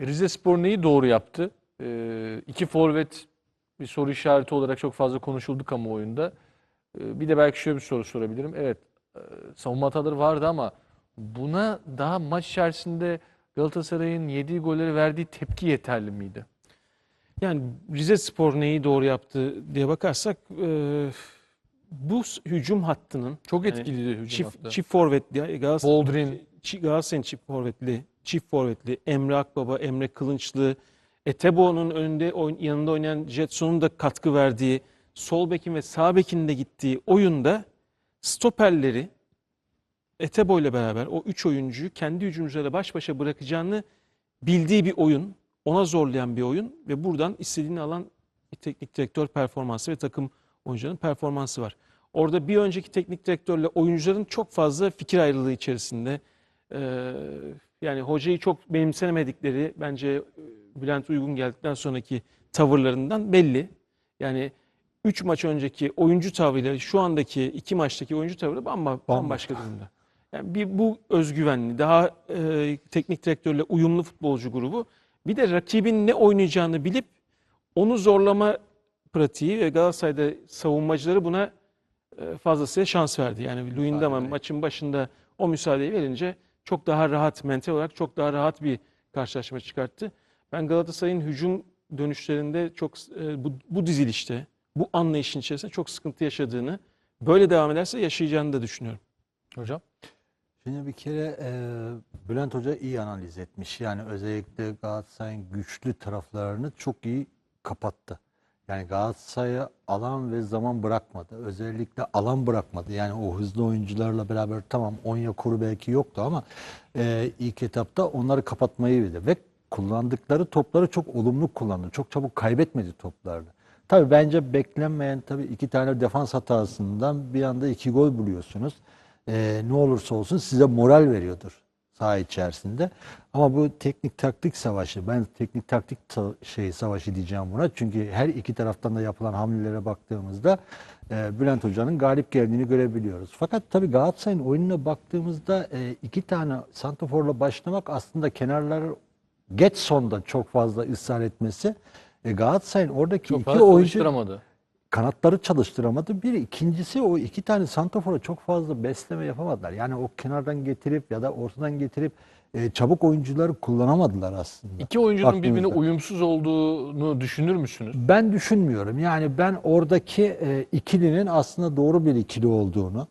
Rize Spor neyi doğru yaptı? Ee, iki forvet bir soru işareti olarak çok fazla konuşuldu kamuoyunda. Ee, bir de belki şöyle bir soru sorabilirim. Evet, e, savunma hataları vardı ama buna daha maç içerisinde Galatasaray'ın yediği golleri verdiği tepki yeterli miydi? Yani Rize Spor neyi doğru yaptı diye bakarsak e, bu hücum hattının Çok Yani etkiliydi hücum çift, hattı. çift forvetli Galatasaray, Boldrin, Çi- Galatasaray'ın çift forvetli, çift forvetli Emre Akbaba, Emre Kılınçlı, Etebo'nun önünde yanında oynayan Jetson'un da katkı verdiği, sol bekin ve sağ bekin de gittiği oyunda stoperleri Etebo ile beraber o üç oyuncuyu kendi hücumcularıyla baş başa bırakacağını bildiği bir oyun, ona zorlayan bir oyun ve buradan istediğini alan teknik direktör performansı ve takım oyuncularının performansı var. Orada bir önceki teknik direktörle oyuncuların çok fazla fikir ayrılığı içerisinde. Ee, yani hocayı çok benimsemedikleri bence e, Bülent Uygun geldikten sonraki tavırlarından belli. Yani 3 maç önceki oyuncu tavrıyla şu andaki iki maçtaki oyuncu tavrı bamba- bambaşka durumda. Yani bir bu özgüvenli, daha e, teknik direktörle uyumlu futbolcu grubu. Bir de rakibin ne oynayacağını bilip onu zorlama pratiği ve Galatasaray'da savunmacıları buna e, fazlasıyla şans verdi. Yani Luyendama maçın başında o müsaadeyi verince çok daha rahat, mental olarak çok daha rahat bir karşılaşma çıkarttı. Ben Galatasaray'ın hücum dönüşlerinde çok e, bu, bu dizilişte, bu anlayışın içerisinde çok sıkıntı yaşadığını, böyle devam ederse yaşayacağını da düşünüyorum. hocam. Şimdi bir kere e, Bülent Hoca iyi analiz etmiş. Yani özellikle Galatasaray'ın güçlü taraflarını çok iyi kapattı. Yani Galatasaray'a alan ve zaman bırakmadı. Özellikle alan bırakmadı. Yani o hızlı oyuncularla beraber tamam Onyekuru belki yoktu ama e, ilk etapta onları kapatmayı bildi. Ve kullandıkları topları çok olumlu kullandı. Çok çabuk kaybetmedi toplarını. Tabii bence beklenmeyen tabii iki tane defans hatasından bir anda iki gol buluyorsunuz. Ee, ne olursa olsun size moral veriyordur saha içerisinde. Ama bu teknik taktik savaşı, ben teknik taktik ta- şey savaşı diyeceğim buna. Çünkü her iki taraftan da yapılan hamlelere baktığımızda e, Bülent Hoca'nın galip geldiğini görebiliyoruz. Fakat tabii Galatasaray'ın oyununa baktığımızda e, iki tane santraforla başlamak aslında kenarları geç sonda çok fazla ısrar etmesi e, Galatasaray'ın oradaki Çok iki oyuncu. Kanatları çalıştıramadı. Bir ikincisi o iki tane santrafora çok fazla besleme yapamadılar. Yani o kenardan getirip ya da ortadan getirip e, çabuk oyuncuları kullanamadılar aslında. İki oyuncunun birbirine Baktığınızda. uyumsuz olduğunu düşünür müsünüz? Ben düşünmüyorum. Yani ben oradaki e, ikilinin aslında doğru bir ikili olduğunu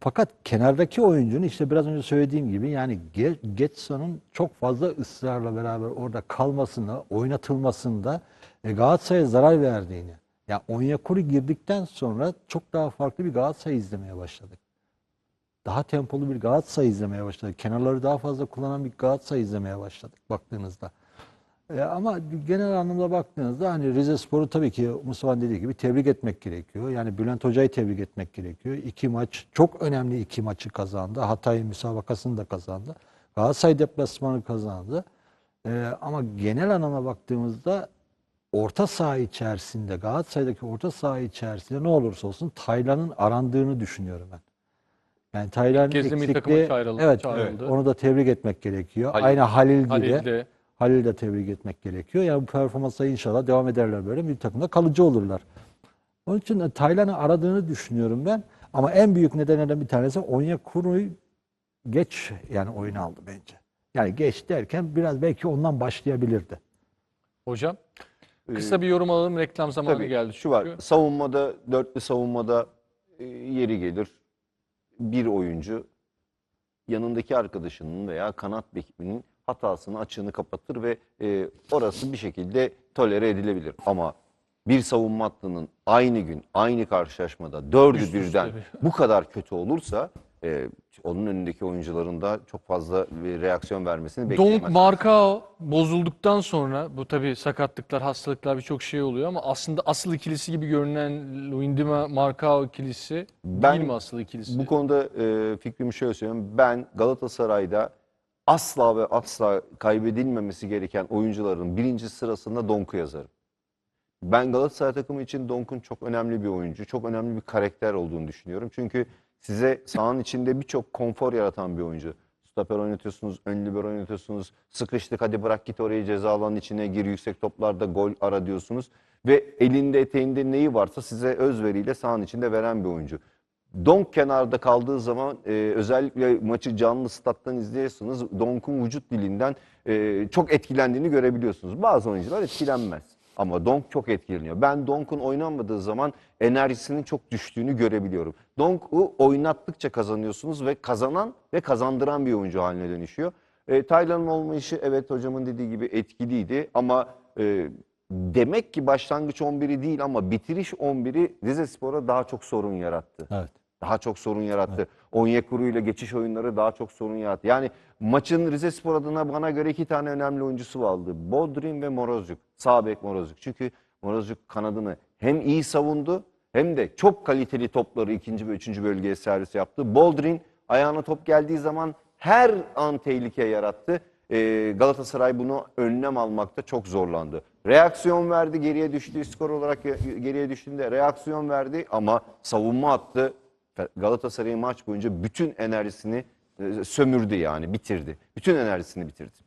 fakat kenardaki oyuncunun işte biraz önce söylediğim gibi yani Ge- Getson'un çok fazla ısrarla beraber orada kalmasını, oynatılmasında e, Galatasaray'a zarar verdiğini. Ya Onyekuru girdikten sonra çok daha farklı bir Galatasaray izlemeye başladık. Daha tempolu bir Galatasaray izlemeye başladık. Kenarları daha fazla kullanan bir Galatasaray izlemeye başladık baktığınızda. E, ama genel anlamda baktığınızda hani Rize Spor'u tabii ki Mustafa'nın dediği gibi tebrik etmek gerekiyor. Yani Bülent Hoca'yı tebrik etmek gerekiyor. İki maç, çok önemli iki maçı kazandı. Hatay müsabakasını da kazandı. Galatasaray deplasmanı kazandı. E, ama genel anlamda baktığımızda orta saha içerisinde, Galatasaray'daki orta saha içerisinde ne olursa olsun Taylan'ın arandığını düşünüyorum ben. Yani Taylan eksikliği, çağrıldı- evet, çağrıldı. onu da tebrik etmek gerekiyor. Halil- Aynı Halil gibi. Halil de Halil'i de tebrik etmek gerekiyor. Yani bu performansla inşallah devam ederler böyle. Bir takımda kalıcı olurlar. Onun için de Taylan'ı aradığını düşünüyorum ben. Ama en büyük nedenlerden bir tanesi Onyekuru'yu geç yani oyuna aldı bence. Yani geç derken biraz belki ondan başlayabilirdi. hocam. Kısa bir yorum alalım. Reklam zamanı Tabii geldi. şu var. çünkü. Savunmada, dörtlü savunmada e, yeri gelir. Bir oyuncu yanındaki arkadaşının veya kanat bekinin hatasını, açığını kapatır ve e, orası bir şekilde tolere edilebilir. Ama bir savunma hattının aynı gün, aynı karşılaşmada dördü Üst üste birden bir- bu kadar kötü olursa e, onun önündeki oyuncuların da çok fazla bir reaksiyon vermesini Donk bekleyemez. Marka bozulduktan sonra bu tabii sakatlıklar, hastalıklar birçok şey oluyor ama aslında asıl ikilisi gibi görünen Luindima Marka ikilisi Ben değil mi asıl ikilisi? Bu konuda e, fikrimi şöyle söylüyorum. Ben Galatasaray'da asla ve asla kaybedilmemesi gereken oyuncuların birinci sırasında Donk'u yazarım. Ben Galatasaray takımı için Donk'un çok önemli bir oyuncu, çok önemli bir karakter olduğunu düşünüyorum. Çünkü size sahanın içinde birçok konfor yaratan bir oyuncu. stoper oynatıyorsunuz, ön libero oynatıyorsunuz. Sıkıştık hadi bırak git oraya ceza alanının içine gir yüksek toplarda gol ara diyorsunuz. Ve elinde eteğinde neyi varsa size özveriyle sahanın içinde veren bir oyuncu. Donk kenarda kaldığı zaman e, özellikle maçı canlı stat'tan izliyorsunuz. Donk'un vücut dilinden e, çok etkilendiğini görebiliyorsunuz. Bazı oyuncular etkilenmez. Ama Donk çok etkileniyor. Ben Donk'un oynanmadığı zaman enerjisinin çok düştüğünü görebiliyorum. Donk'u oynattıkça kazanıyorsunuz ve kazanan ve kazandıran bir oyuncu haline dönüşüyor. E, Taylan'ın olmayışı evet hocamın dediği gibi etkiliydi ama e, demek ki başlangıç 11'i değil ama bitiriş 11'i Rizespor'a daha çok sorun yarattı Evet. daha çok sorun yarattı. Onyekuru ile geçiş oyunları daha çok sorun yarattı. Yani maçın Rizespor adına bana göre iki tane önemli oyuncusu vardı. Bodrin ve Morozcuk. Sağ bek Morozcuk. Çünkü Morozcuk kanadını hem iyi savundu hem de çok kaliteli topları ikinci ve üçüncü bölgeye servis yaptı. Boldrin ayağına top geldiği zaman her an tehlike yarattı. Ee, Galatasaray bunu önlem almakta çok zorlandı. Reaksiyon verdi geriye düştü skor olarak geriye düştüğünde reaksiyon verdi ama savunma attı. Galatasaray'ın maç boyunca bütün enerjisini e, sömürdü yani bitirdi. Bütün enerjisini bitirdi.